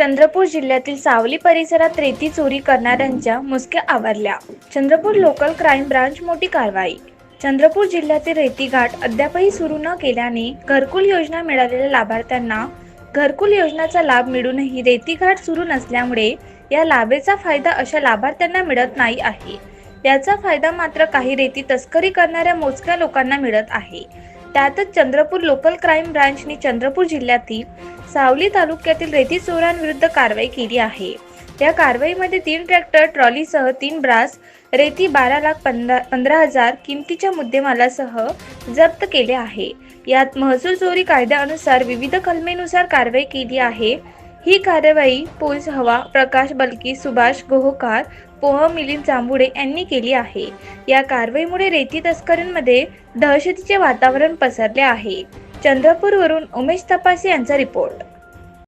चंद्रपूर जिल्ह्यातील सावली परिसरात रेती चोरी करणाऱ्यांच्या मुसक्या आवरल्या. चंद्रपूर लोकल क्राईम ब्रांच मोठी कारवाई. चंद्रपूर जिल्ह्यातील रेती घाट अद्यापही सुरू न केल्याने घरकुल योजना मिळालेल्या लाभार्थ्यांना घरकुल योजनेचा लाभ मिळूनही रेती घाट सुरू नसल्यामुळे या लाभेचा फायदा अशा लाभार्थ्यांना मिळत नाही आहे. याचा फायदा मात्र काही रेती तस्करी करणाऱ्या मोजक्या लोकांना मिळत आहे. त्यातच चंद्रपूर लोकल क्राईम ब्रांचने चंद्रपूर जिल्ह्यातील सावली तालुक्यातील रेती चोरांविरुद्ध कारवाई केली आहे. या कारवाईमध्ये तीन ट्रॅक्टर ट्रॉलीसह तीन ब्रास रेती बारा लाख पंधरा पंधरा हजार किमतीच्या मुद्देमालासह जप्त केले आहे. यात महसूल चोरी कायद्यानुसार विविध कलमेनुसार कारवाई केली आहे. ही कारवाई पोलीस हवा प्रकाश बलकी सुभाष गोहोकार पोह मिलिंद जांभुडे यांनी केली आहे. या कारवाईमुळे रेती तस्करींमध्ये दहशतीचे वातावरण पसरले आहे. चंद्रपूरवरून उमेश तपासे यांचा रिपोर्ट.